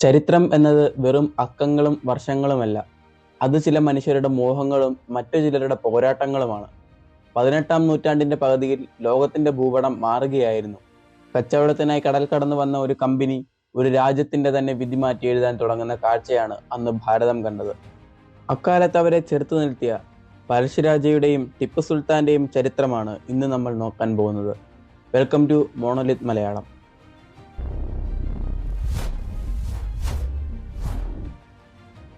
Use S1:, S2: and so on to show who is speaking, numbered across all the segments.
S1: ചരിത്രം എന്നത് വെറും അക്കങ്ങളും വർഷങ്ങളുമല്ല. അത് ചില മനുഷ്യരുടെ മോഹങ്ങളും മറ്റു ചിലരുടെ പോരാട്ടങ്ങളുമാണ്. പതിനെട്ടാം നൂറ്റാണ്ടിന്റെ പകുതിയിൽ ലോകത്തിന്റെ ഭൂപടം മാറുകയായിരുന്നു. കച്ചവടത്തിനായി കടൽ കടന്നു വന്ന ഒരു കമ്പനി ഒരു രാജ്യത്തിന്റെ തന്നെ വിധി മാറ്റി എഴുതാൻ തുടങ്ങുന്ന കാഴ്ചയാണ് അന്ന് ഭാരതം കണ്ടത്. അക്കാലത്ത് അവരെ ചെറുത്തു നിർത്തിയ പരശുരാജയുടെയും ടിപ്പു സുൽത്താന്റെയും ചരിത്രമാണ് ഇന്ന് നമ്മൾ നോക്കാൻ പോകുന്നത്. Welcome to monolith Malayalam.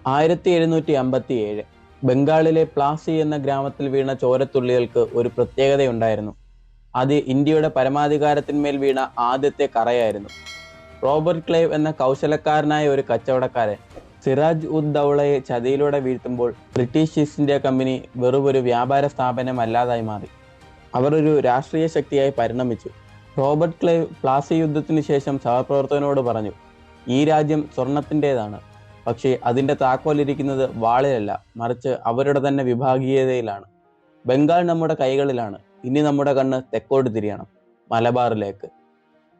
S1: ആയിരത്തി എഴുന്നൂറ്റി അമ്പത്തി ഏഴ് ബംഗാളിലെ പ്ലാസി എന്ന ഗ്രാമത്തിൽ വീണ ചോരത്തുള്ളികൾക്ക് ഒരു പ്രത്യേകതയുണ്ടായിരുന്നു. അത് ഇന്ത്യയുടെ പരമാധികാരത്തിന്മേൽ വീണ ആദ്യത്തെ കറയായിരുന്നു. റോബർട്ട് ക്ലൈവ് എന്ന കൗശലക്കാരനായ ഒരു കച്ചവടക്കാരൻ സിറാജ് ഉദ് ദൗളയെ ചതിയിലൂടെ വീഴ്ത്തുമ്പോൾ ബ്രിട്ടീഷ് ഈസ്റ്റ് ഇന്ത്യ കമ്പനി വെറും ഒരു വ്യാപാര സ്ഥാപനമല്ലാതായി മാറി. അവർ ഒരു രാഷ്ട്രീയ ശക്തിയായി പരിണമിച്ചു. റോബർട്ട് ക്ലൈവ് പ്ലാസി യുദ്ധത്തിന് ശേഷം സഹപ്രവർത്തകനോട് പറഞ്ഞു ഈ രാജ്യം സ്വർണത്തിന്റെതാണ്. പക്ഷേ അതിന്റെ താക്കോലിരിക്കുന്നത് വാളിലല്ല മറിച്ച് അവരുടെ തന്നെ വിഭാഗീയതയിലാണ്. ബംഗാൾ നമ്മുടെ കൈകളിലാണ്. ഇനി നമ്മുടെ കണ്ണ് തെക്കോട്ട് തിരിയണം മലബാറിലേക്ക്.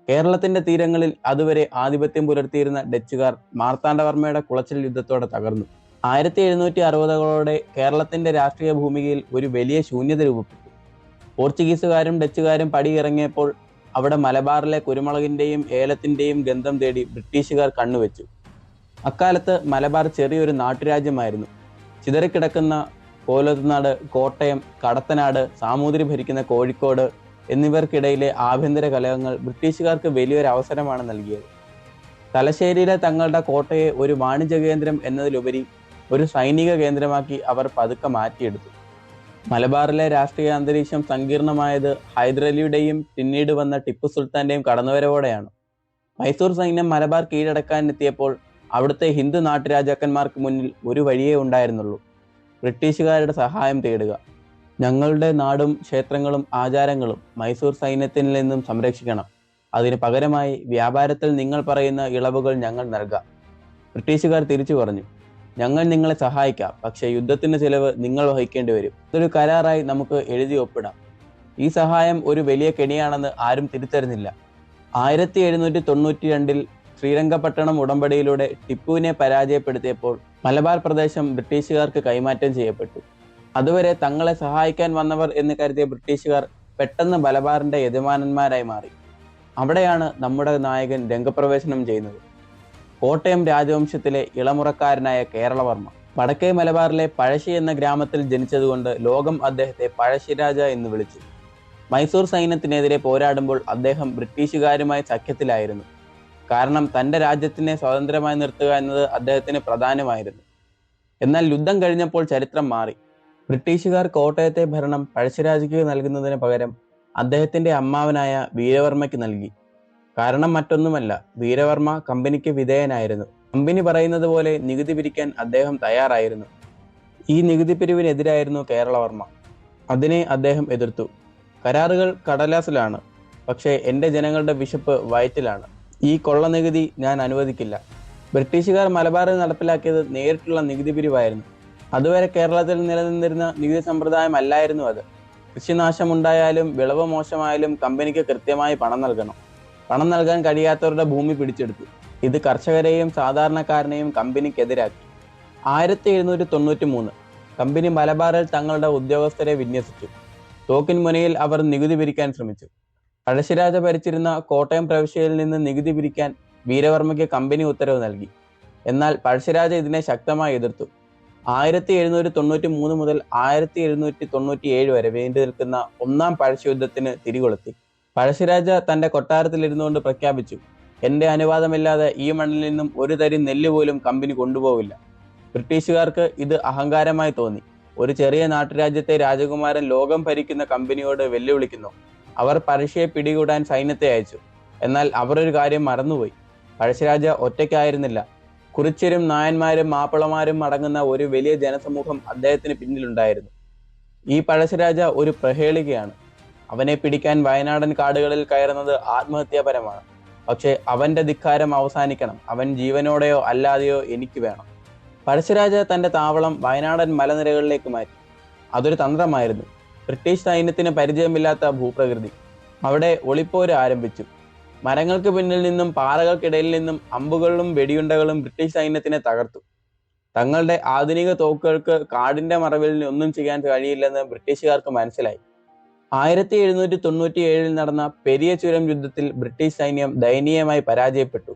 S1: കേരളത്തിന്റെ തീരങ്ങളിൽ അതുവരെ ആധിപത്യം പുലർത്തിയിരുന്ന ഡച്ചുകാർ മാർത്താണ്ഡവർമ്മയുടെ കുളച്ചിൽ യുദ്ധത്തോടെ തകർന്നു. ആയിരത്തി എഴുന്നൂറ്റി അറുപതുകളോടെ കേരളത്തിന്റെ രാഷ്ട്രീയ ഭൂമികയിൽ ഒരു വലിയ ശൂന്യത രൂപപ്പെട്ടു. പോർച്ചുഗീസുകാരും ഡച്ചുകാരും പടിയിറങ്ങിയപ്പോൾ അവിടെ മലബാറിലെ കുരുമുളകിന്റെയും ഏലത്തിന്റെയും ഗന്ധം തേടി ബ്രിട്ടീഷുകാർ കണ്ണുവെച്ചു. അക്കാലത്ത് മലബാർ ചെറിയൊരു നാട്ടുരാജ്യമായിരുന്നു. ചിതറിക്കിടക്കുന്ന കോലത്തുനാട് കോട്ടയം കടത്തനാട് സാമൂതിരി ഭരിക്കുന്ന കോഴിക്കോട് എന്നിവർക്കിടയിലെ ആഭ്യന്തര കലഹങ്ങൾ ബ്രിട്ടീഷുകാർക്ക് വലിയൊരു അവസരമാണ് നൽകിയത്. തലശ്ശേരിയിലെ തങ്ങളുടെ കോട്ടയെ ഒരു വാണിജ്യ കേന്ദ്രം എന്നതിലുപരി ഒരു സൈനിക കേന്ദ്രമാക്കി അവർ പതുക്കെ മാറ്റിയെടുത്തു. മലബാറിലെ രാഷ്ട്രീയ അന്തരീക്ഷം സങ്കീർണമായത് ഹൈദരലിയുടെയും പിന്നീട് വന്ന ടിപ്പു സുൽത്താന്റെയും കടന്നുവരവോടെയാണ്. മൈസൂർ സൈന്യം മലബാർ കീഴടക്കാനെത്തിയപ്പോൾ അവിടുത്തെ ഹിന്ദു നാട്ടുരാജാക്കന്മാർക്ക് മുന്നിൽ ഒരു വഴിയേ ഉണ്ടായിരുന്നുള്ളൂ. ബ്രിട്ടീഷുകാരുടെ സഹായം തേടുക. ഞങ്ങളുടെ നാടും ക്ഷേത്രങ്ങളും ആചാരങ്ങളും മൈസൂർ സൈന്യത്തിൽ നിന്നും സംരക്ഷിക്കണം. അതിന് പകരമായി വ്യാപാരത്തിൽ നിങ്ങൾ പറയുന്ന ഇളവുകൾ ഞങ്ങൾ നൽകാം. ബ്രിട്ടീഷുകാർ തിരിച്ചു പറഞ്ഞു ഞങ്ങൾ നിങ്ങളെ സഹായിക്കാം പക്ഷേ യുദ്ധത്തിന്റെ ചിലവ് നിങ്ങൾ വഹിക്കേണ്ടി വരും. ഇതൊരു കരാറായി നമുക്ക് എഴുതി ഒപ്പിടാം. ഈ സഹായം ഒരു വലിയ കെണിയാണെന്ന് ആരും തിരിച്ചറിഞ്ഞില്ല. ആയിരത്തി എഴുന്നൂറ്റി തൊണ്ണൂറ്റി രണ്ടിൽ ശ്രീരംഗപട്ടണം ഉടമ്പടിയിലൂടെ ടിപ്പുവിനെ പരാജയപ്പെടുത്തിയപ്പോൾ മലബാർ പ്രദേശം ബ്രിട്ടീഷുകാർക്ക് കൈമാറ്റം ചെയ്യപ്പെട്ടു. അതുവരെ തങ്ങളെ സഹായിക്കാൻ വന്നവർ എന്ന് കരുതിയ ബ്രിട്ടീഷുകാർ പെട്ടെന്ന് മലബാറിന്റെ യജമാനന്മാരായി മാറി. അവിടെയാണ് നമ്മുടെ നായകൻ രംഗപ്രവേശനം ചെയ്യുന്നത്. കോട്ടയം രാജവംശത്തിലെ ഇളമുറക്കാരനായ കേരളവർമ്മ. വടക്കേ മലബാറിലെ പഴശ്ശി എന്ന ഗ്രാമത്തിൽ ജനിച്ചതുകൊണ്ട് ലോകം അദ്ദേഹത്തെ പഴശ്ശിരാജ എന്ന് വിളിച്ചു. മൈസൂർ സൈന്യത്തിനെതിരെ പോരാടുമ്പോൾ അദ്ദേഹം ബ്രിട്ടീഷുകാരുമായി സഖ്യത്തിലായിരുന്നു. കാരണം തന്റെ രാജ്യത്തിനെ സ്വതന്ത്രമായി നിർത്തുക എന്നത് അദ്ദേഹത്തിന് പ്രധാനമായിരുന്നു. എന്നാൽ യുദ്ധം കഴിഞ്ഞപ്പോൾ ചരിത്രം മാറി. ബ്രിട്ടീഷുകാർ കോട്ടയത്തെ ഭരണം പഴശ്ശിരാജയ്ക്ക് നൽകുന്നതിന് പകരം അദ്ദേഹത്തിന്റെ അമ്മാവനായ വീരവർമ്മയ്ക്ക് നൽകി. കാരണം മറ്റൊന്നുമല്ല വീരവർമ്മ കമ്പനിക്ക് വിധേയനായിരുന്നു. കമ്പനി പറയുന്നത് പോലെ നികുതി പിരിക്കാൻ അദ്ദേഹം തയ്യാറായിരുന്നു. ഈ നികുതി പിരിവിനെതിരായിരുന്നു കേരളവർമ്മ. അതിനെ അദ്ദേഹം എതിർത്തു. കരാറുകൾ കടലാസിലാണ് പക്ഷേ എന്റെ ജനങ്ങളുടെ വിശപ്പ് വയറ്റിലാണ്. ഈ കൊള്ള നികുതി ഞാൻ അനുവദിക്കില്ല. ബ്രിട്ടീഷുകാർ മലബാറിൽ നടപ്പിലാക്കിയത് നേരിട്ടുള്ള നികുതി പിരിവായിരുന്നു. അതുവരെ കേരളത്തിൽ നിലനിന്നിരുന്ന നികുതി സമ്പ്രദായം അല്ലായിരുന്നു അത്. കൃഷിനാശമുണ്ടായാലും വിളവ് മോശമായാലും കമ്പനിക്ക് കൃത്യമായി പണം നൽകണം. പണം നൽകാൻ കഴിയാത്തവരുടെ ഭൂമി പിടിച്ചെടുത്തു. ഇത് കർഷകരെയും സാധാരണക്കാരനെയും കമ്പനിക്കെതിരാക്കി. ആയിരത്തി എഴുന്നൂറ്റി തൊണ്ണൂറ്റി മൂന്ന് കമ്പനി മലബാറിൽ തങ്ങളുടെ ഉദ്യോഗസ്ഥരെ വിന്യസിച്ചു. തോക്കിൻ മുനയിൽ അവർ നികുതി പിരിക്കാൻ ശ്രമിച്ചു. പഴശ്ശിരാജ ഭരിച്ചിരുന്ന കോട്ടയം പ്രവിശ്യയിൽ നിന്ന് നികുതി പിരിക്കാൻ വീരവർമ്മയ്ക്ക് കമ്പനി ഉത്തരവ് നൽകി. എന്നാൽ പഴശ്ശിരാജ ഇതിനെ ശക്തമായി എതിർത്തു. ആയിരത്തി എഴുന്നൂറ്റി തൊണ്ണൂറ്റി മൂന്ന് മുതൽ ആയിരത്തി എഴുന്നൂറ്റി തൊണ്ണൂറ്റി ഏഴ് വരെ വേണ്ടി നിൽക്കുന്ന ഒന്നാം പഴശ്ശി യുദ്ധത്തിന് തിരികൊളുത്തി. പഴശ്ശിരാജ തന്റെ കൊട്ടാരത്തിൽ ഇരുന്നുകൊണ്ട് പ്രഖ്യാപിച്ചു എന്റെ അനുവാദമില്ലാതെ ഈ മണ്ണിൽ നിന്നും ഒരു തരി നെല്ല് പോലും കമ്പനി കൊണ്ടുപോവില്ല. ബ്രിട്ടീഷുകാർക്ക് ഇത് അഹങ്കാരമായി തോന്നി. ഒരു ചെറിയ നാട്ടുരാജ്യത്തെ രാജകുമാരൻ ലോകം ഭരിക്കുന്ന കമ്പനിയോട് വെല്ലുവിളിക്കുന്നു. അവർ പഴശ്ശിയെ പിടികൂടാൻ സൈന്യത്തെ അയച്ചു. എന്നാൽ അവർ ഒരു കാര്യം മറന്നുപോയി. പഴശ്ശിരാജ ഒറ്റയ്ക്കായിരുന്നില്ല. കുറിച്യരും നായന്മാരും മാപ്പിളമാരും അടങ്ങുന്ന ഒരു വലിയ ജനസമൂഹം അദ്ദേഹത്തിന് പിന്നിലുണ്ടായിരുന്നു. ഈ പഴശ്ശിരാജ ഒരു പ്രഹേളികയാണ്. അവനെ പിടിക്കാൻ വയനാടൻ കാടുകളിൽ കയറുന്നത് ആത്മഹത്യാപരമാണ്. പക്ഷേ അവന്റെ ധിക്കാരം അവസാനിക്കണം. അവൻ ജീവനോടെയോ അല്ലാതെയോ എനിക്ക് വേണം. പഴശ്ശിരാജ തന്റെ താവളം വയനാടൻ മലനിരകളിലേക്ക് മാറ്റി. അതൊരു തന്ത്രമായിരുന്നു. ബ്രിട്ടീഷ് സൈന്യത്തിന് പരിചയമില്ലാത്ത ഭൂപ്രകൃതി. അവിടെ ഒളിപ്പോര് ആരംഭിച്ചു. മരങ്ങൾക്ക് പിന്നിൽ നിന്നും പാറകൾക്കിടയിൽ നിന്നും അമ്പുകളും വെടിയുണ്ടകളും ബ്രിട്ടീഷ് സൈന്യത്തിനെ തകർത്തു. തങ്ങളുടെ ആധുനിക തോക്കുകൾക്ക് കാടിന്റെ മറവിൽ ഒന്നും ചെയ്യാൻ കഴിയില്ലെന്ന് ബ്രിട്ടീഷുകാർക്ക് മനസ്സിലായി. ആയിരത്തി എഴുന്നൂറ്റി തൊണ്ണൂറ്റി ഏഴിൽ നടന്ന പെരിയ ചുരം യുദ്ധത്തിൽ ബ്രിട്ടീഷ് സൈന്യം ദയനീയമായി പരാജയപ്പെട്ടു.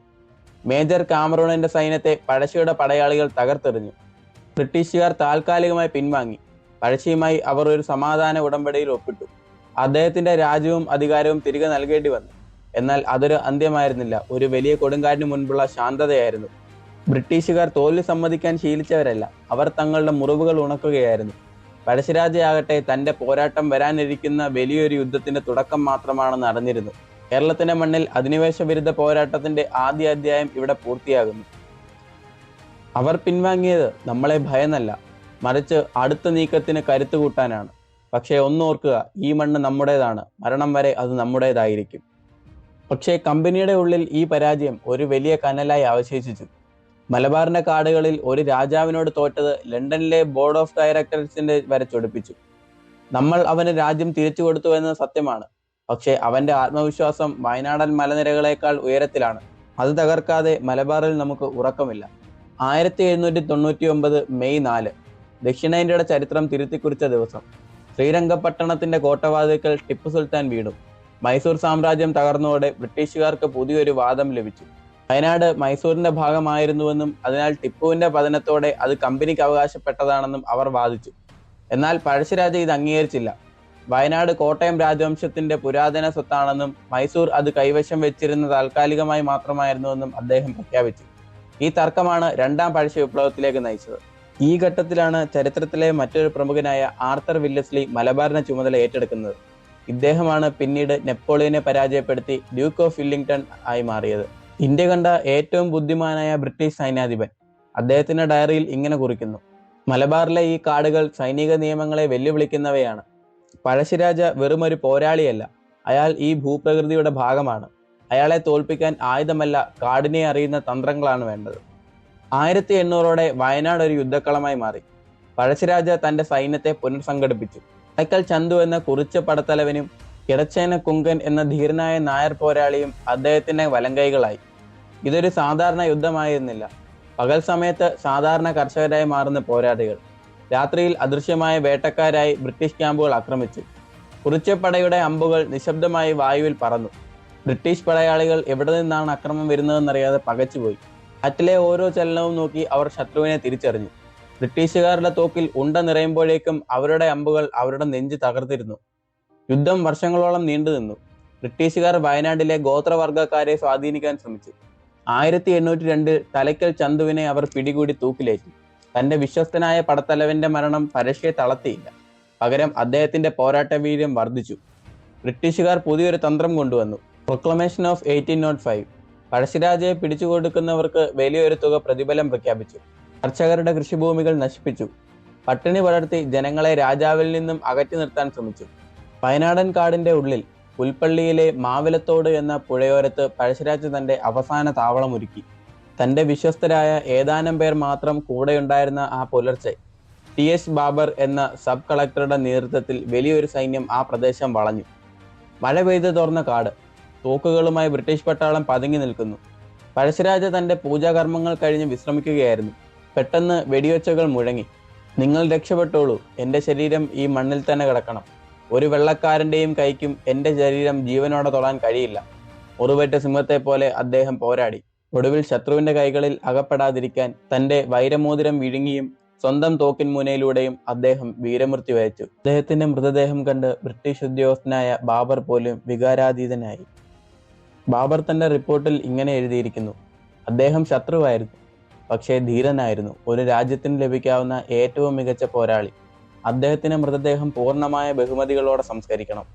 S1: മേജർ കാമറോണിന്റെ സൈന്യത്തെ പഴശ്ശിയുടെ പടയാളികൾ തകർത്തെറിഞ്ഞു. ബ്രിട്ടീഷുകാർ താൽക്കാലികമായി പിൻവാങ്ങി. പഴശ്ശിയുമായി അവർ ഒരു സമാധാന ഉടമ്പടിയിൽ ഒപ്പിട്ടു. അദ്ദേഹത്തിന്റെ രാജ്യവും അധികാരവും തിരികെ നൽകേണ്ടി വന്നു. എന്നാൽ അതൊരു അന്ത്യമായിരുന്നില്ല. ഒരു വലിയ കൊടുങ്കാറ്റിന് മുൻപുള്ള ശാന്തതയായിരുന്നു. ബ്രിട്ടീഷുകാർ തോൽവി സമ്മതിക്കാൻ ശീലിച്ചവരല്ല. അവർ തങ്ങളുടെ മുറിവുകൾ ഉണക്കുകയായിരുന്നു. പഴശ്ശിരാജയാകട്ടെ തന്റെ പോരാട്ടം വരാനിരിക്കുന്ന വലിയൊരു യുദ്ധത്തിന്റെ തുടക്കം മാത്രമാണെന്ന് അറിഞ്ഞിരുന്നു. കേരളത്തിന്റെ മണ്ണിൽ അധിനിവേശ വിരുദ്ധ പോരാട്ടത്തിന്റെ ആദ്യ അധ്യായം ഇവിടെ പൂർത്തിയാകുന്നു. അവർ പിൻവാങ്ങിയത് നമ്മളെ ഭയന്നല്ല. മറിച്ച് അടുത്ത നീക്കത്തിന് കരുത്തു കൂട്ടാനാണ്. പക്ഷേ ഒന്നോർക്കുക ഈ മണ്ണ് നമ്മുടേതാണ്. മരണം വരെ അത് നമ്മുടേതായിരിക്കും. പക്ഷേ കമ്പനിയുടെ ഉള്ളിൽ ഈ പരാജയം ഒരു വലിയ കനലായി അവശേഷിച്ചു. മലബാറിന്റെ കാടുകളിൽ ഒരു രാജാവിനോട് തോറ്റത് ലണ്ടനിലെ ബോർഡ് ഓഫ് ഡയറക്ടേഴ്സിന്റെ വരെ ചൊടിപ്പിച്ചു. നമ്മൾ അവന് രാജ്യം തിരിച്ചു കൊടുത്തു എന്നത് സത്യമാണ്. പക്ഷേ അവന്റെ ആത്മവിശ്വാസം വയനാടൻ മലനിരകളേക്കാൾ ഉയരത്തിലാണ്. അത് തകർക്കാതെ മലബാറിൽ നമുക്ക് ഉറക്കമില്ല. ആയിരത്തി എഴുന്നൂറ്റി തൊണ്ണൂറ്റി ഒമ്പത് മെയ് നാല് ദക്ഷിണേന്ത്യയുടെ ചരിത്രം തിരുത്തിക്കുറിച്ച ദിവസം. ശ്രീരംഗപട്ടണത്തിന്റെ കോട്ടവാതിക്കൽ ടിപ്പു സുൽത്താൻ വീടും മൈസൂർ സാമ്രാജ്യം തകർന്നതോടെ ബ്രിട്ടീഷുകാർക്ക് പുതിയൊരു വാദം ലഭിച്ചു. വയനാട് മൈസൂരിന്റെ ഭാഗമായിരുന്നുവെന്നും അതിനാൽ ടിപ്പുവിന്റെ പതനത്തോടെ അത് കമ്പനിക്ക് അവകാശപ്പെട്ടതാണെന്നും അവർ വാദിച്ചു. എന്നാൽ പഴശ്ശിരാജ ഇത് അംഗീകരിച്ചില്ല. വയനാട് കോട്ടയം രാജവംശത്തിന്റെ പുരാതന സ്വത്താണെന്നും മൈസൂർ അത് കൈവശം വെച്ചിരുന്ന താൽക്കാലികമായി മാത്രമായിരുന്നുവെന്നും അദ്ദേഹം പ്രഖ്യാപിച്ചു. ഈ തർക്കമാണ് രണ്ടാം പഴശ്ശി വിപ്ലവത്തിലേക്ക് നയിച്ചത്. ഈ ഘട്ടത്തിലാണ് ചരിത്രത്തിലെ മറ്റൊരു പ്രമുഖനായ ആർത്തർ വില്ലസ്ലി മലബാറിനെ ചുമതല ഏറ്റെടുക്കുന്നത്. ഇദ്ദേഹമാണ് പിന്നീട് നെപ്പോളിയനെ പരാജയപ്പെടുത്തി ഡ്യൂക്ക് ഓഫ് വില്ലിംഗ്ടൺ ആയി മാറിയത്. ഇന്ത്യ കണ്ട ഏറ്റവും ബുദ്ധിമാനായ ബ്രിട്ടീഷ് സൈന്യാധിപൻ അദ്ദേഹത്തിന്റെ ഡയറിയിൽ ഇങ്ങനെ കുറിക്കുന്നു. മലബാറിലെ ഈ കാടുകൾ സൈനിക നിയമങ്ങളെ വെല്ലുവിളിക്കുന്നവയാണ്. പഴശ്ശിരാജ വെറുമൊരു പോരാളിയല്ല. അയാൾ ഈ ഭൂപ്രകൃതിയുടെ ഭാഗമാണ്. അയാളെ തോൽപ്പിക്കാൻ ആയുധമല്ല കാടിനെ അറിയുന്ന തന്ത്രങ്ങളാണ് വേണ്ടത്. ആയിരത്തി എണ്ണൂറോടെ വയനാട് ഒരു യുദ്ധക്കളമായി മാറി. പഴശ്ശിരാജ തന്റെ സൈന്യത്തെ പുനർസംഘടിപ്പിച്ചു. അടക്കൽ ചന്തു എന്ന കുറിച്ച പടത്തലവനും കിടച്ചേന കുങ്കൻ എന്ന ധീരനായ നായർ പോരാളിയും അദ്ദേഹത്തിന്റെ വലങ്കൈകളായി. ഇതൊരു സാധാരണ യുദ്ധമായിരുന്നില്ല. പകൽ സമയത്ത് സാധാരണ കർഷകരായി മാറുന്ന പോരാളികൾ രാത്രിയിൽ അദൃശ്യമായ വേട്ടക്കാരായി ബ്രിട്ടീഷ് ക്യാമ്പുകൾ ആക്രമിച്ചു. കുറിച്ചപ്പടയുടെ അമ്പുകൾ നിശബ്ദമായി വായുവിൽ പറന്നു. ബ്രിട്ടീഷ് പടയാളികൾ എവിടെ നിന്നാണ് അക്രമം വരുന്നതെന്നറിയാതെ പകച്ചുപോയി. കാറ്റിലെ ഓരോ ചലനവും നോക്കി അവർ ശത്രുവിനെ തിരിച്ചറിഞ്ഞു. ബ്രിട്ടീഷുകാരുടെ തോക്കിൽ ഉണ്ട നിറയുമ്പോഴേക്കും അവരുടെ അമ്പുകൾ അവരുടെ നെഞ്ച് തകർത്തിരുന്നു. യുദ്ധം വർഷങ്ങളോളം നീണ്ടു നിന്നു. ബ്രിട്ടീഷുകാർ വയനാട്ടിലെ ഗോത്രവർഗക്കാരെ സ്വാധീനിക്കാൻ ശ്രമിച്ചു. ആയിരത്തി എണ്ണൂറ്റി രണ്ടിൽ തലയ്ക്കൽ ചന്തുവിനെ അവർ പിടികൂടി തൂക്കിലേറ്റി. തന്റെ വിശ്വസ്തനായ പടത്തലവന്റെ മരണം പരശ്യെ തളർത്തിയില്ല പകരം അദ്ദേഹത്തിന്റെ പോരാട്ട വീര്യം വർദ്ധിച്ചു. ബ്രിട്ടീഷുകാർ പുതിയൊരു തന്ത്രം കൊണ്ടുവന്നു. Proclamation of eighteen nought five പഴശ്ശിരാജയെ പിടിച്ചുകൊടുക്കുന്നവർക്ക് വലിയൊരു തുക പ്രതിഫലം പ്രഖ്യാപിച്ചു. കർഷകരുടെ കൃഷിഭൂമികൾ നശിപ്പിച്ചു. പട്ടിണി വളർത്തി ജനങ്ങളെ രാജാവിൽ നിന്നും അകറ്റി നിർത്താൻ ശ്രമിച്ചു. വയനാടൻ കാടിന്റെ ഉള്ളിൽ പുൽപ്പള്ളിയിലെ മാവിലത്തോട് എന്ന പുഴയോരത്ത് പഴശ്ശിരാജ് തന്റെ അവസാന താവളമൊരുക്കി തന്റെ വിശ്വസ്തരായ ഏതാനും പേർ മാത്രം കൂടെയുണ്ടായിരുന്ന ആ പുലർച്ചെ ടി എസ് ബാബർ എന്ന സബ് കളക്ടറുടെ നേതൃത്വത്തിൽ വലിയൊരു സൈന്യം ആ പ്രദേശം വളഞ്ഞു. മഴ പെയ്തു തോർന്ന കാട് തോക്കുകളുമായി ബ്രിട്ടീഷ് പട്ടാളം പതുങ്ങി നിൽക്കുന്നു. പഴശ്ശിരാജ തന്റെ പൂജാകർമ്മങ്ങൾ കഴിഞ്ഞ് വിശ്രമിക്കുകയായിരുന്നു. പെട്ടെന്ന് വെടിയൊച്ചകൾ മുഴങ്ങി. നിങ്ങൾ രക്ഷപ്പെട്ടോളൂ. എന്റെ ശരീരം ഈ മണ്ണിൽ തന്നെ കിടക്കണം. ഒരു വെള്ളക്കാരന്റെയും കൈക്കും എന്റെ ശരീരം ജീവനോടെ തൊടാൻ കഴിയില്ല. ഉറുവറ്റ സിംഹത്തെ പോലെ അദ്ദേഹം പോരാടി. ഒടുവിൽ ശത്രുവിന്റെ കൈകളിൽ അകപ്പെടാതിരിക്കാൻ തന്റെ വൈരമോതിരം വിഴുങ്ങിയും സ്വന്തം തോക്കിൻ മുനയിലൂടെയും അദ്ദേഹം വീരമൃത്യു വഹിച്ചു. അദ്ദേഹത്തിന്റെ മൃതദേഹം കണ്ട് ബ്രിട്ടീഷ് ഉദ്യോഗസ്ഥനായ ബാബർ പോലും വികാരാതീതനായി. ബാബർ തന്റെ റിപ്പോർട്ടിൽ ഇങ്ങനെ എഴുതിയിരിക്കുന്നു. അദ്ദേഹം ശത്രുവായിരുന്നു പക്ഷേ ധീരനായിരുന്നു. ഒരു രാജ്യത്തിന് ലഭിക്കാവുന്ന ഏറ്റവും മികച്ച പോരാളി. അദ്ദേഹത്തിന്റെ മൃതദേഹം പൂർണമായ ബഹുമതികളോടെ സംസ്കരിക്കണം.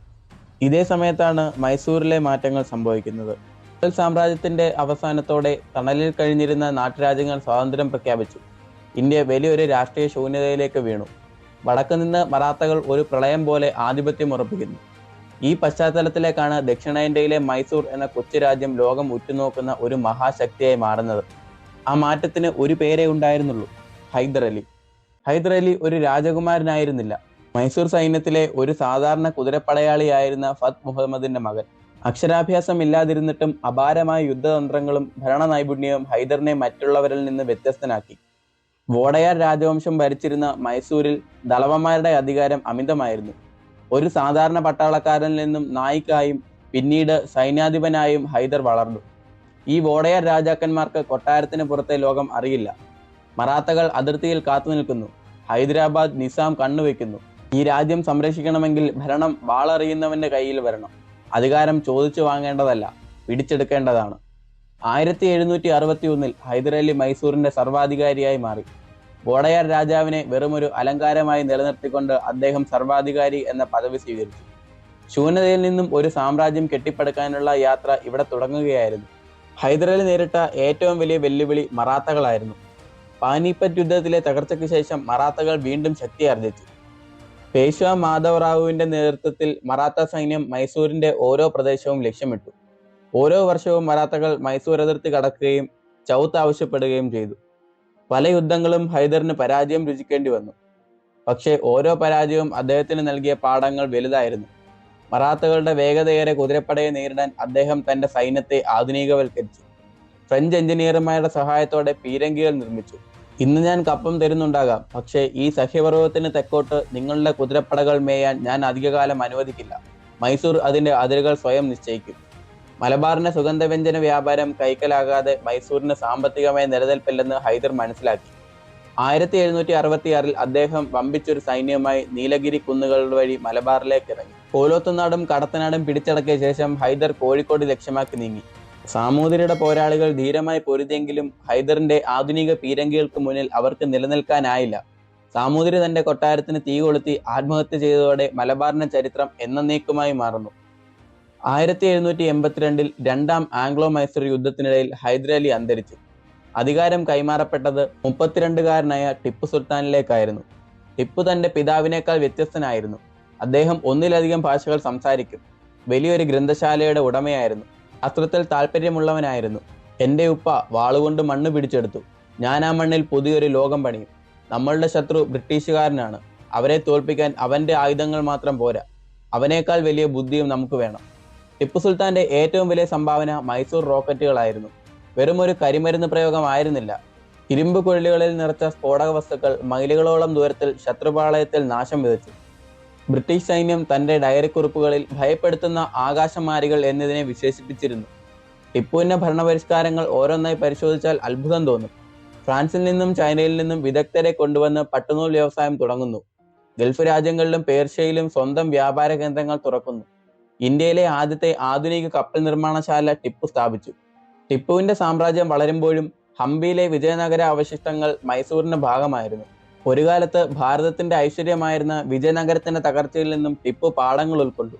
S1: ഇതേ സമയത്താണ് മൈസൂരിലെ മാറ്റങ്ങൾ സംഭവിക്കുന്നത്. മുഗൾ സാമ്രാജ്യത്തിന്റെ അവസാനത്തോടെ തണലിൽ കഴിഞ്ഞിരുന്ന നാട്ടുരാജ്യങ്ങൾ സ്വാതന്ത്ര്യം പ്രഖ്യാപിച്ചു. ഇന്ത്യ വലിയൊരു രാഷ്ട്രീയ ശൂന്യതയിലേക്ക് വീണു. വടക്കുനിന്ന് മറാത്തകൾ ഒരു പ്രളയം പോലെ ആധിപത്യം ഉറപ്പിക്കുന്നു. ഈ പശ്ചാത്തലത്തിലേക്കാണ് ദക്ഷിണേന്ത്യയിലെ മൈസൂർ എന്ന കൊച്ചു രാജ്യം ലോകം ഉറ്റുനോക്കുന്ന ഒരു മഹാശക്തിയായി മാറുന്നത്. ആ മാറ്റത്തിന് ഒരു പേരേ ഉണ്ടായിരുന്നുള്ളൂ ഹൈദർ അലി. ഒരു രാജകുമാരനായിരുന്നില്ല. മൈസൂർ സൈന്യത്തിലെ ഒരു സാധാരണ കുതിരപ്പടയാളിയായിരുന്ന ഫത് മുഹമ്മദിന്റെ മകൻ. അക്ഷരാഭ്യാസം ഇല്ലാതിരുന്നിട്ടും അപാരമായ യുദ്ധതന്ത്രങ്ങളും ഭരണ നൈപുണ്യവും ഹൈദറിനെ മറ്റുള്ളവരിൽ നിന്ന് വ്യത്യസ്തനാക്കി. വോടയാർ രാജവംശം ഭരിച്ചിരുന്ന മൈസൂരിൽ ദളവന്മാരുടെ അധികാരം അമിതമായിരുന്നു. ഒരു സാധാരണ പട്ടാളക്കാരനിൽ നിന്നും നായിക്കായും പിന്നീട് സൈന്യാധിപനായും ഹൈദർ വളർന്നു. ഈ വോടയർ രാജാക്കന്മാർക്ക് കൊട്ടാരത്തിന് പുറത്തെ ലോകം അറിയില്ല. മറാത്തകൾ അതിർത്തിയിൽ കാത്തുനിൽക്കുന്നു ഹൈദരാബാദ് നിസാം കണ്ണുവെക്കുന്നു ഈ രാജ്യം സംരക്ഷിക്കണമെങ്കിൽ ഭരണം വാളറിയുന്നവന്റെ കയ്യിൽ വരണം. അധികാരം ചോദിച്ചു വാങ്ങേണ്ടതല്ല പിടിച്ചെടുക്കേണ്ടതാണ്. ആയിരത്തി എഴുന്നൂറ്റി അറുപത്തി ഒന്നിൽ ഹൈദരലി മൈസൂരിന്റെ സർവാധികാരിയായി മാറി. വോഡയാർ രാജാവിനെ വെറുമൊരു അലങ്കാരമായി നിലനിർത്തിക്കൊണ്ട് അദ്ദേഹം സർവാധികാരി എന്ന പദവി സ്വീകരിച്ചു. ശൂന്യതയിൽ നിന്നും ഒരു സാമ്രാജ്യം കെട്ടിപ്പടുക്കാനുള്ള യാത്ര ഇവിടെ തുടങ്ങുകയായിരുന്നു. ഹൈദരലി നേരിട്ട ഏറ്റവും വലിയ വെല്ലുവിളി മറാത്തകളായിരുന്നു. പാനിപ്പറ്റ് യുദ്ധത്തിലെ തകർച്ചയ്ക്ക് ശേഷം മറാത്തകൾ വീണ്ടും ശക്തി ശക്തിയാർജിച്ചു പേശ്വ മാധവറാവുവിന്റെ നേതൃത്വത്തിൽ മറാത്ത സൈന്യം മൈസൂരിന്റെ ഓരോ പ്രദേശവും ലക്ഷ്യമിട്ടു. ഓരോ വർഷവും മറാത്തകൾ മൈസൂർ അതിർത്തി കടക്കുകയും ചൗത്ത് ആവശ്യപ്പെടുകയും ചെയ്തു. പല യുദ്ധങ്ങളും ഹൈദറിന് പരാജയം രുചിക്കേണ്ടി വന്നു. പക്ഷേ ഓരോ പരാജയവും അദ്ദേഹത്തിന് നൽകിയ പാഠങ്ങൾ വലുതായിരുന്നു. മറാത്തകളുടെ വേഗതയേറെ കുതിരപ്പടയെ നേരിടാൻ അദ്ദേഹം തന്റെ സൈന്യത്തെ ആധുനികവൽക്കരിച്ചു. ഫ്രഞ്ച് എഞ്ചിനീയർമാരുടെ സഹായത്തോടെ പീരങ്കികൾ നിർമ്മിച്ചു. ഇന്ന് ഞാൻ കപ്പം തരുന്നുണ്ടാകാം പക്ഷേ ഈ സഹ്യപർവതത്തിന് തെക്കോട്ട് നിങ്ങളുടെ കുതിരപ്പടകൾ മേയാൻ ഞാൻ അധികകാലം അനുവദിക്കില്ല. മൈസൂർ അതിന്റെ അതിരുകൾ സ്വയം നിശ്ചയിക്കും. മലബാറിന്റെ സുഗന്ധവ്യഞ്ജന വ്യാപാരം കൈക്കലാകാതെ മൈസൂരിന് സാമ്പത്തികമായി നിലനിൽപ്പില്ലെന്ന് ഹൈദർ മനസ്സിലാക്കി. ആയിരത്തി എഴുന്നൂറ്റി അറുപത്തിയാറിൽ അദ്ദേഹം വമ്പിച്ചൊരു സൈന്യവുമായി നീലഗിരി കുന്നുകൾ വഴി മലബാറിലേക്ക് ഇറങ്ങി. കോലോത്തുനാടും കടത്തനാടും പിടിച്ചടക്കിയ ശേഷം ഹൈദർ കോഴിക്കോട് ലക്ഷ്യമാക്കി നീങ്ങി. സാമൂതിരിയുടെ പോരാളികൾ ധീരമായി പൊരുതിയെങ്കിലും ഹൈദറിന്റെ ആധുനിക പീരങ്കികൾക്ക് മുന്നിൽ അവർക്ക് നിലനിൽക്കാനായില്ല. സാമൂതിരി തന്റെ കൊട്ടാരത്തിന് തീ കൊളുത്തി ആത്മഹത്യ ചെയ്തതോടെ മലബാറിന്റെ ചരിത്രം എന്നേക്കുമായി മാറുന്നു. ആയിരത്തി എഴുന്നൂറ്റി എൺപത്തിരണ്ടിൽ രണ്ടാം ആംഗ്ലോ മൈസൂർ യുദ്ധത്തിനിടയിൽ ഹൈദരലി അന്തരിച്ചു. അധികാരം കൈമാറപ്പെട്ടത് മുപ്പത്തിരണ്ടുകാരനായ ടിപ്പു സുൽത്താനിലേക്കായിരുന്നു. ടിപ്പു തന്റെ പിതാവിനേക്കാൾ വ്യത്യസ്തനായിരുന്നു. അദ്ദേഹം ഒന്നിലധികം ഭാഷകൾ സംസാരിക്കും. വലിയൊരു ഗ്രന്ഥശാലയുടെ ഉടമയായിരുന്നു. അത്രത്തിൽ താല്പര്യമുള്ളവനായിരുന്നു എന്റെ ഉപ്പ വാളുകൊണ്ട് മണ്ണ് പിടിച്ചെടുത്തു. ഞാൻ ആ മണ്ണിൽ പുതിയൊരു ലോകം പണിയും. നമ്മളുടെ ശത്രു ബ്രിട്ടീഷുകാരനാണ്. അവരെ തോൽപ്പിക്കാൻ അവന്റെ ആയുധങ്ങൾ മാത്രം പോരാ. അവനേക്കാൾ വലിയ ബുദ്ധിയും നമുക്ക് വേണം. ടിപ്പു സുൽത്താന്റെ ഏറ്റവും വലിയ സംഭാവന മൈസൂർ റോക്കറ്റുകളായിരുന്നു. വെറും ഒരു കരിമരുന്ന് പ്രയോഗമായിരുന്നില്ല. ഇരുമ്പ് കുഴലുകളിൽ നിറച്ച സ്ഫോടക വസ്തുക്കൾ മൈലുകളോളം ദൂരത്തിൽ ശത്രുപാളയത്തിൽ നാശം വിതച്ചു. ബ്രിട്ടീഷ് സൈന്യം തന്റെ ഡയറി കുറിപ്പുകളിൽ ഭയപ്പെടുത്തുന്ന ആകാശമാരികൾ എന്നതിനെ വിശേഷിപ്പിച്ചിരുന്നു. ടിപ്പുവിന്റെ ഭരണപരിഷ്കാരങ്ങൾ ഓരോന്നായി പരിശോധിച്ചാൽ അത്ഭുതം തോന്നും. ഫ്രാൻസിൽ നിന്നും ചൈനയിൽ നിന്നും വിദഗ്ധരെ കൊണ്ടുവന്ന് പട്ടുനൂൽ വ്യവസായം തുടങ്ങുന്നു. ഗൾഫ് രാജ്യങ്ങളിലും പേർഷ്യയിലും സ്വന്തം വ്യാപാര കേന്ദ്രങ്ങൾ തുറക്കുന്നു. ഇന്ത്യയിലെ ആദ്യത്തെ ആധുനിക കപ്പൽ നിർമ്മാണശാല ടിപ്പു സ്ഥാപിച്ചു. ടിപ്പുവിന്റെ സാമ്രാജ്യം വളരുമ്പോഴും ഹംപിയിലെ വിജയനഗര അവശിഷ്ടങ്ങൾ മൈസൂരിന്റെ ഭാഗമായിരുന്നു. ഒരു കാലത്ത് ഭാരതത്തിന്റെ ഐശ്വര്യമായിരുന്ന വിജയനഗരത്തിന്റെ തകർച്ചയിൽ നിന്നും ടിപ്പു പാഠങ്ങൾ ഉൾക്കൊണ്ടു.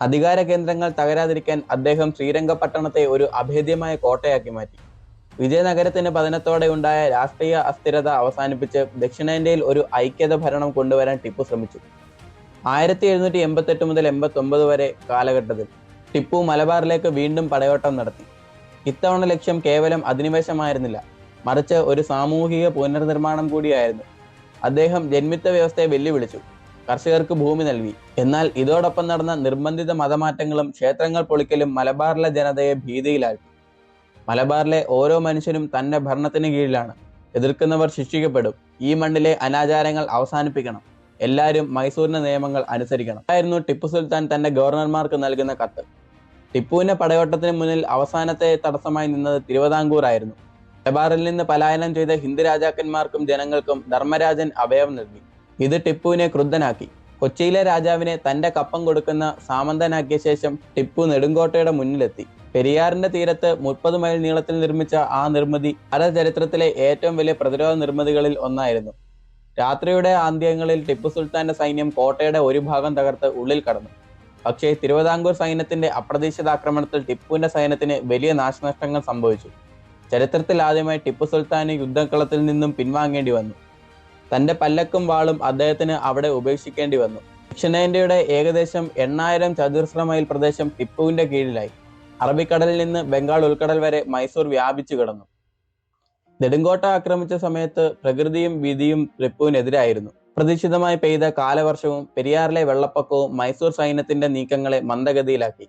S1: അധികാര കേന്ദ്രങ്ങൾ തകരാതിരിക്കാൻ അദ്ദേഹം ശ്രീരംഗപട്ടണത്തെ ഒരു അഭേദ്യമായ കോട്ടയാക്കി മാറ്റി. വിജയനഗരത്തിന് പതനത്തോടെ ഉണ്ടായ രാഷ്ട്രീയ അസ്ഥിരത അവസാനിപ്പിച്ച് ദക്ഷിണേന്ത്യയിൽ ഒരു ഐക്യത ഭരണം കൊണ്ടുവരാൻ ടിപ്പു ശ്രമിച്ചു. ആയിരത്തി എഴുന്നൂറ്റി എൺപത്തെട്ട് മുതൽ എൺപത്തി ഒമ്പത് വരെ കാലഘട്ടത്തിൽ ടിപ്പു മലബാറിലേക്ക് വീണ്ടും പടയോട്ടം നടത്തി. ഇത്തവണ ലക്ഷ്യം കേവലം അധിനിവേശമായിരുന്നില്ല. മറിച്ച് ഒരു സാമൂഹിക പുനർനിർമ്മാണം കൂടിയായിരുന്നു. അദ്ദേഹം ജന്മിത്ത വ്യവസ്ഥയെ വെല്ലുവിളിച്ചു. കർഷകർക്ക് ഭൂമി നൽകി. എന്നാൽ ഇതോടൊപ്പം നടന്ന നിർബന്ധിത മതമാറ്റങ്ങളും ക്ഷേത്രങ്ങൾ പൊളിക്കലും മലബാറിലെ ജനതയെ ഭീതിയിലാഴ്ത്തി. മലബാറിലെ ഓരോ മനുഷ്യനും തന്റെ ഭരണത്തിന് കീഴിലാണ്. എതിർക്കുന്നവർ ശിക്ഷിക്കപ്പെടും. ഈ മണ്ണിലെ അനാചാരങ്ങൾ അവസാനിപ്പിക്കണം. എല്ലാവരും മൈസൂരിന്റെ നിയമങ്ങൾ അനുസരിക്കണം. ആയിരുന്നു ടിപ്പു സുൽത്താൻ തന്റെ ഗവർണർമാർക്ക് നൽകുന്ന കത്ത്. ടിപ്പുവിന്റെ പടയോട്ടത്തിന് മുന്നിൽ അവസാനത്തെ തടസ്സമായി നിന്നത് തിരുവിതാംകൂർ ആയിരുന്നു. ഡബാറിൽ നിന്ന് പലായനം ചെയ്ത ഹിന്ദു രാജാക്കന്മാർക്കും ജനങ്ങൾക്കും ധർമ്മരാജൻ അഭയം നൽകി. ഇത് ടിപ്പുവിനെ ക്രുദ്ധനാക്കി. കൊച്ചിയിലെ രാജാവിനെ തന്റെ കപ്പം കൊടുക്കുന്ന സാമന്തനാക്കിയ ശേഷം ടിപ്പു നെടുങ്കോട്ടയുടെ മുന്നിലെത്തി. പെരിയാറിന്റെ തീരത്ത് മുപ്പത് മൈൽ നീളത്തിൽ നിർമ്മിച്ച ആ നിർമ്മിതി ഭാരത ചരിത്രത്തിലെ ഏറ്റവും വലിയ പ്രതിരോധ നിർമ്മിതികളിൽ ഒന്നായിരുന്നു. രാത്രിയുടെ ആന്ത്യങ്ങളിൽ ടിപ്പു സുൽത്താന്റെ സൈന്യം കോട്ടയുടെ ഒരു ഭാഗം തകർത്ത് ഉള്ളിൽ കടന്നു. പക്ഷേ തിരുവിതാംകൂർ സൈന്യത്തിന്റെ അപ്രതീക്ഷിത ആക്രമണത്തിൽ ടിപ്പുവിന്റെ സൈന്യത്തിന് വലിയ നാശനഷ്ടങ്ങൾ സംഭവിച്ചു. ചരിത്രത്തിൽ ആദ്യമായി ടിപ്പു സുൽത്താന് യുദ്ധക്കളത്തിൽ നിന്നും പിൻവാങ്ങേണ്ടി വന്നു. തന്റെ പല്ലക്കും വാളും അദ്ദേഹത്തിന് അവിടെ ഉപേക്ഷിക്കേണ്ടി വന്നു. ദക്ഷിണേന്ത്യയുടെ ഏകദേശം എണ്ണായിരം ചതുരശ്ര മൈൽ പ്രദേശം ടിപ്പുവിന്റെ കീഴിലായി. അറബിക്കടലിൽ നിന്ന് ബംഗാൾ ഉൾക്കടൽ വരെ മൈസൂർ വ്യാപിച്ചു കിടന്നു. നെടുങ്കോട്ട ആക്രമിച്ച സമയത്ത് പ്രകൃതിയും വിധിയും റിപ്പുവിനെതിരായിരുന്നു പ്രതീക്ഷിതമായി പെയ്ത കാലവർഷവും പെരിയാറിലെ വെള്ളപ്പൊക്കവും മൈസൂർ സൈന്യത്തിന്റെ നീക്കങ്ങളെ മന്ദഗതിയിലാക്കി.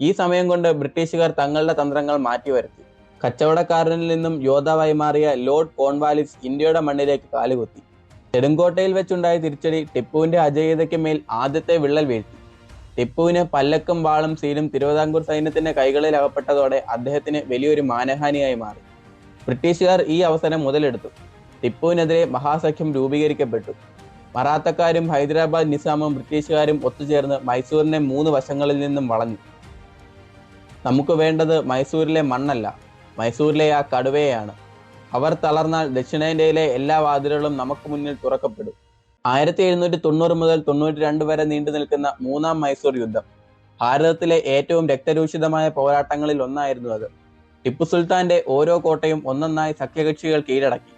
S1: ഈ സമയം കൊണ്ട് ബ്രിട്ടീഷുകാർ തങ്ങളുടെ തന്ത്രങ്ങൾ മാറ്റിവരുത്തി. കച്ചവടക്കാരനിൽ നിന്നും യോദ്ധാവായി മാറിയ ലോർഡ് കോൺവാലിസ് ഇന്ത്യയുടെ മണ്ണിലേക്ക് കാലുകുത്തി. നെടുങ്കോട്ടയിൽ വെച്ചുണ്ടായ തിരിച്ചടി ടിപ്പുവിന്റെ അജയ്യതയ്ക്ക് മേൽ ആദ്യത്തെ വിള്ളൽ വീഴ്ത്തി. ടിപ്പുവിന് പല്ലക്കും വാളും സീലും തിരുവിതാംകൂർ സൈന്യത്തിന്റെ കൈകളിൽ അകപ്പെട്ടതോടെ അദ്ദേഹത്തിന് വലിയൊരു മാനഹാനിയായി മാറി. ബ്രിട്ടീഷുകാർ ഈ അവസരം മുതലെടുത്തു. ടിപ്പുവിനെതിരെ മഹാസഖ്യം രൂപീകരിക്കപ്പെട്ടു. മറാത്തക്കാരും ഹൈദരാബാദ് നിസാമും ബ്രിട്ടീഷുകാരും ഒത്തുചേർന്ന് മൈസൂരിനെ മൂന്ന് വശങ്ങളിൽ നിന്നും വളഞ്ഞു. നമുക്ക് വേണ്ടത് മൈസൂരിലെ മണ്ണല്ല. മൈസൂരിലെ ആ കടുവയാണ് അവർ തളർന്നാൽ ദക്ഷിണേന്ത്യയിലെ എല്ലാ വാതിലുകളും നമുക്ക് മുന്നിൽ തുറക്കപ്പെടും. ആയിരത്തി എഴുന്നൂറ്റി തൊണ്ണൂറ് മുതൽ തൊണ്ണൂറ്റി രണ്ട് വരെ നീണ്ടു നിൽക്കുന്ന മൂന്നാം മൈസൂർ യുദ്ധം. ഭാരതത്തിലെ ഏറ്റവും രക്തരൂഷിതമായ പോരാട്ടങ്ങളിൽ ഒന്നായിരുന്നു അത്. ടിപ്പു സുൽത്താന്റെ ഓരോ കോട്ടയും ഒന്നൊന്നായി സഖ്യകക്ഷികൾ കീഴടക്കി.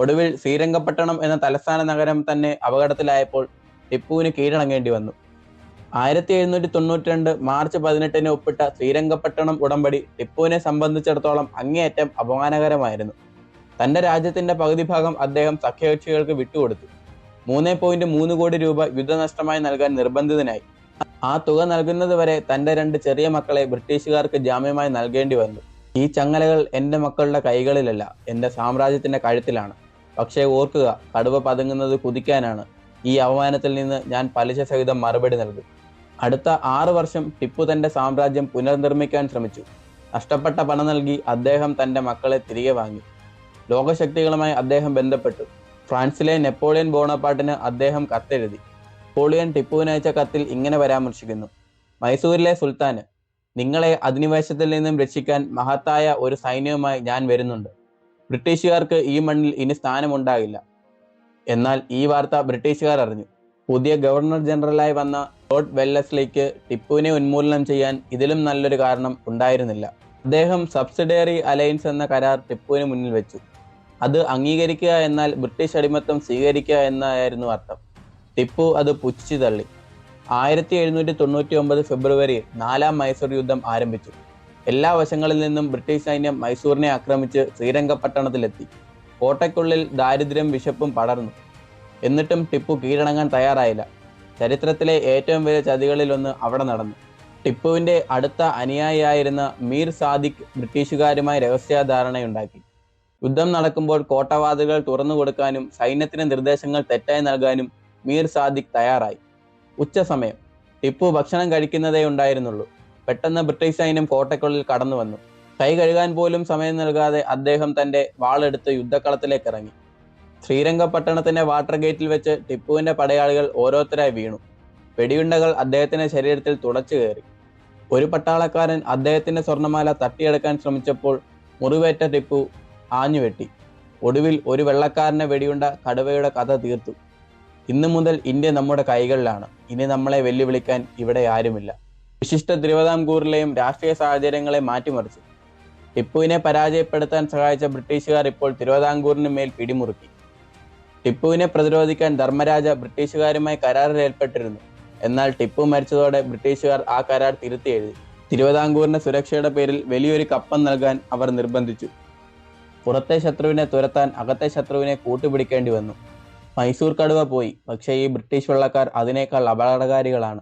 S1: ഒടുവിൽ ശ്രീരംഗപട്ടണം എന്ന തലസ്ഥാന നഗരം തന്നെ അപകടത്തിലായപ്പോൾ ടിപ്പുവിന് കീഴടങ്ങേണ്ടി വന്നു. ആയിരത്തി എഴുന്നൂറ്റി തൊണ്ണൂറ്റി രണ്ട് മാർച്ച് പതിനെട്ടിന് ഒപ്പിട്ട ശ്രീരംഗപട്ടണം ഉടമ്പടി ടിപ്പുവിനെ സംബന്ധിച്ചിടത്തോളം അങ്ങേയറ്റം അപമാനകരമായിരുന്നു. തന്റെ രാജ്യത്തിന്റെ പകുതി ഭാഗം അദ്ദേഹം സഖ്യകക്ഷികൾക്ക് വിട്ടുകൊടുത്തു. മൂന്ന് പോയിന്റ് മൂന്ന് കോടി രൂപ യുദ്ധനഷ്ടമായി നൽകാൻ നിർബന്ധിതനായി. ആ തുക നൽകുന്നതുവരെ തന്റെ രണ്ട് ചെറിയ മക്കളെ ബ്രിട്ടീഷുകാർക്ക് ജാമ്യമായി നൽകേണ്ടി വന്നു. ഈ ചങ്ങലകൾ എന്റെ മക്കളുടെ കൈകളിലല്ല എന്റെ സാമ്രാജ്യത്തിന്റെ കഴുത്തിലാണ്. പക്ഷേ ഓർക്കുക കടുവ പതുങ്ങുന്നത് കുതിക്കാനാണ്. ഈ അവമാനത്തിൽ നിന്ന് ഞാൻ പലിശ സഹിതം മറുപടി നൽകും. അടുത്ത ആറ് വർഷം ടിപ്പു തന്റെ സാമ്രാജ്യം പുനർനിർമ്മിക്കാൻ ശ്രമിച്ചു. നഷ്ടപ്പെട്ട പണം നൽകി അദ്ദേഹം തന്റെ മക്കളെ തിരികെ വാങ്ങി. ലോകശക്തികളുമായി അദ്ദേഹം ബന്ധപ്പെട്ടു. ഫ്രാൻസിലെ നെപ്പോളിയൻ ബോണപ്പാട്ടിന് അദ്ദേഹം കത്തെഴുതി. നെപ്പോളിയൻ ടിപ്പുവിനയച്ച കത്തിൽ ഇങ്ങനെ പരാമർശിക്കുന്നു. മൈസൂരിലെ സുൽത്താന് നിങ്ങളെ അധിനിവേശത്തിൽ നിന്നും രക്ഷിക്കാൻ മഹത്തായ ഒരു സൈന്യവുമായി ഞാൻ വരുന്നുണ്ട്. ബ്രിട്ടീഷുകാർക്ക് ഈ മണ്ണിൽ ഇനി സ്ഥാനമുണ്ടാകില്ല. എന്നാൽ ഈ വാർത്ത ബ്രിട്ടീഷുകാർ അറിഞ്ഞു. പുതിയ ഗവർണർ ജനറലായി വന്ന ലോർഡ് വെല്ലസ്ലിക്ക് ടിപ്പുവിനെ ഉന്മൂലനം ചെയ്യാൻ ഇതിലും നല്ലൊരു കാരണം ഉണ്ടായിരുന്നില്ല. അദ്ദേഹം സബ്സിഡിയറി അലയൻസ് എന്ന കരാർ ടിപ്പുവിന് മുന്നിൽ വെച്ചു. അത് അംഗീകരിക്കുക എന്നാൽ ബ്രിട്ടീഷ് അടിമത്തം സ്വീകരിക്കുക എന്നായിരുന്നു അർത്ഥം. ടിപ്പു അത് പുച്ഛിച്ചു തള്ളി. ആയിരത്തി എഴുന്നൂറ്റി തൊണ്ണൂറ്റി ഒമ്പത് ഫെബ്രുവരിയിൽ നാലാം മൈസൂർ യുദ്ധം ആരംഭിച്ചു. എല്ലാ വശങ്ങളിൽ നിന്നും ബ്രിട്ടീഷ് സൈന്യം മൈസൂരിനെ ആക്രമിച്ച് ശ്രീരംഗപട്ടണത്തിലെത്തി. കോട്ടയ്ക്കുള്ളിൽ ദാരിദ്ര്യം വിശപ്പും പടർന്നു. എന്നിട്ടും ടിപ്പു കീഴടങ്ങാൻ തയ്യാറായില്ല. ചരിത്രത്തിലെ ഏറ്റവും വലിയ ചതികളിലൊന്ന് അവിടെ നടന്നു. ടിപ്പുവിന്റെ അടുത്ത അനുയായിയായിരുന്ന മീർ സാദിഖ് ബ്രിട്ടീഷുകാരുമായി രഹസ്യധാരണയുണ്ടാക്കി. യുദ്ധം നടക്കുമ്പോൾ കോട്ടവാതിലുകൾ തുറന്നു കൊടുക്കാനും സൈന്യത്തിന് നിർദ്ദേശങ്ങൾ തെറ്റായി നൽകാനും മീർ സാദിഖ് തയ്യാറായി. ഉച്ച സമയം ടിപ്പു ഭക്ഷണം കഴിക്കുന്നതേ ഉണ്ടായിരുന്നുള്ളൂ. പെട്ടെന്ന് ബ്രിട്ടീഷ് സൈന്യം കോട്ടയ്ക്കുള്ളിൽ കടന്നു വന്നു. കൈ കഴുകാൻ പോലും സമയം നൽകാതെ അദ്ദേഹം തന്റെ വാളെടുത്ത് യുദ്ധക്കളത്തിലേക്ക് ഇറങ്ങി. ശ്രീരംഗപട്ടണത്തിന്റെ വാട്ടർ ഗേറ്റിൽ വെച്ച് ടിപ്പുവിന്റെ പടയാളികൾ ഓരോരുത്തരായി വീണു. വെടിയുണ്ടകൾ അദ്ദേഹത്തിന്റെ ശരീരത്തിൽ തുടച്ചു കയറി. ഒരു പട്ടാളക്കാരൻ അദ്ദേഹത്തിന്റെ സ്വർണമാല തട്ടിയെടുക്കാൻ ശ്രമിച്ചപ്പോൾ മുറിവേറ്റ ടിപ്പു ആഞ്ഞുവെട്ടി. ഒടുവിൽ ഒരു വെള്ളക്കാരനെ വെടിയുണ്ട കടുവയുടെ കഥ തീർത്തു. ഇന്നു മുതൽ ഇന്ത്യ നമ്മുടെ കൈകളിലാണ്. ഇനി നമ്മളെ വെല്ലുവിളിക്കാൻ ഇവിടെ ആരുമില്ല. വിശിഷ്ട തിരുവിതാംകൂറിലെയും രാഷ്ട്രീയ സാഹചര്യങ്ങളെ മാറ്റിമറിച്ചു. ടിപ്പുവിനെ പരാജയപ്പെടുത്താൻ സഹായിച്ച ബ്രിട്ടീഷുകാർ ഇപ്പോൾ തിരുവിതാംകൂറിന് മേൽ പിടിമുറുക്കി. ടിപ്പുവിനെ പ്രതിരോധിക്കാൻ ധർമ്മരാജ ബ്രിട്ടീഷുകാരുമായി കരാറിൽ ഏർപ്പെട്ടിരുന്നു എന്നാൽ ടിപ്പു മരിച്ചതോടെ ബ്രിട്ടീഷുകാർ ആ കരാർ തിരുത്തി എഴുതി. തിരുവിതാംകൂറിന്റെ സുരക്ഷയുടെ പേരിൽ വലിയൊരു കപ്പം നൽകാൻ അവർ നിർബന്ധിച്ചു. പുറത്തെ ശത്രുവിനെ തുരത്താൻ അകത്തെ ശത്രുവിനെ കൂട്ടുപിടിക്കേണ്ടി വന്നു. മൈസൂർ കടുവ പോയി. പക്ഷേ ഈ ബ്രിട്ടീഷ് വെള്ളക്കാർ അതിനേക്കാൾ അപകടകാരികളാണ്.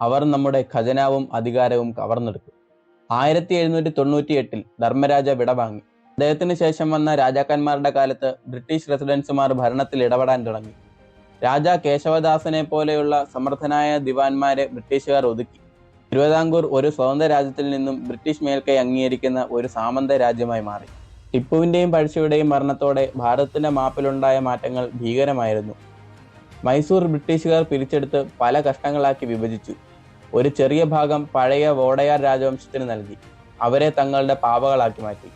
S1: അവർ നമ്മുടെ ഖജനാവും അധികാരവും കവർന്നെടുക്കും ആയിരത്തി എഴുന്നൂറ്റി തൊണ്ണൂറ്റി എട്ടിൽ ധർമ്മരാജ വിടവാങ്ങി. അദ്ദേഹത്തിന് ശേഷം വന്ന രാജാക്കന്മാരുടെ കാലത്ത് ബ്രിട്ടീഷ് റെസിഡൻസുമാർ ഭരണത്തിൽ ഇടപെടാൻ തുടങ്ങി. രാജാ കേശവദാസനെ പോലെയുള്ള സമർത്ഥനായ ദിവാൻമാരെ ബ്രിട്ടീഷുകാർ ഒതുക്കി. തിരുവിതാംകൂർ ഒരു സ്വതന്ത്ര രാജ്യത്തിൽ നിന്നും ബ്രിട്ടീഷ് മേൽക്കൈ അംഗീകരിക്കുന്ന ഒരു സാമന്ത രാജ്യമായി മാറി. ടിപ്പുവിന്റെയും പഴശ്ശിയുടെയും മരണത്തോടെ ഭാരതത്തിന്റെ മാപ്പിലുണ്ടായ മാറ്റങ്ങൾ ഭീകരമായിരുന്നു. മൈസൂർ ബ്രിട്ടീഷുകാർ പിരിച്ചെടുത്ത് പല കഷ്ടങ്ങളാക്കി വിഭജിച്ചു. ഒരു ചെറിയ ഭാഗം പഴയ വോടയാർ രാജവംശത്തിന് നൽകി. അവരെ തങ്ങളുടെ പാവകളാക്കി മാറ്റി.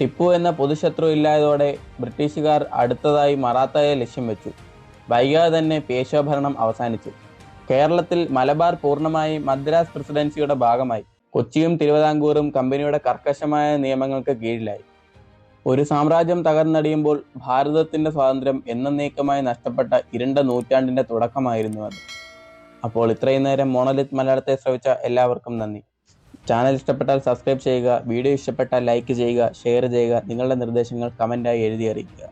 S1: ടിപ്പു എന്ന പൊതുശത്രു ഇല്ലായതോടെ ബ്രിട്ടീഷുകാർ അടുത്തതായി മറാത്തയെ ലക്ഷ്യം വെച്ചു. വൈകാതെ തന്നെ പേശോഭരണം അവസാനിച്ചു. കേരളത്തിൽ മലബാർ പൂർണമായി മദ്രാസ് പ്രസിഡൻസിയുടെ ഭാഗമായി. കൊച്ചിയും തിരുവിതാംകൂറും കമ്പനിയുടെ കർക്കശമായ നിയമങ്ങൾക്ക് കീഴിലായി. ഒരു സാമ്രാജ്യം തകർന്നടിയുമ്പോൾ ഭാരതത്തിന്റെ സ്വാതന്ത്ര്യം എന്ന നീക്കമായി നഷ്ടപ്പെട്ട ഇരുണ്ട നൂറ്റാണ്ടിന്റെ തുടക്കമായിരുന്നു അത്. അപ്പോൾ ഇത്രയും നേരം മോണലിത് മലയാളത്തെ ശ്രവിച്ച എല്ലാവർക്കും നന്ദി. ചാനൽ ഇഷ്ടപ്പെട്ടാൽ സബ്സ്ക്രൈബ് ചെയ്യുക വീഡിയോ ഇഷ്ടപ്പെട്ടാൽ ലൈക്ക് ചെയ്യുക ഷെയർ ചെയ്യുക നിങ്ങളുടെ നിർദ്ദേശങ്ങൾ കമന്റായി എഴുതി അറിയിക്കുക.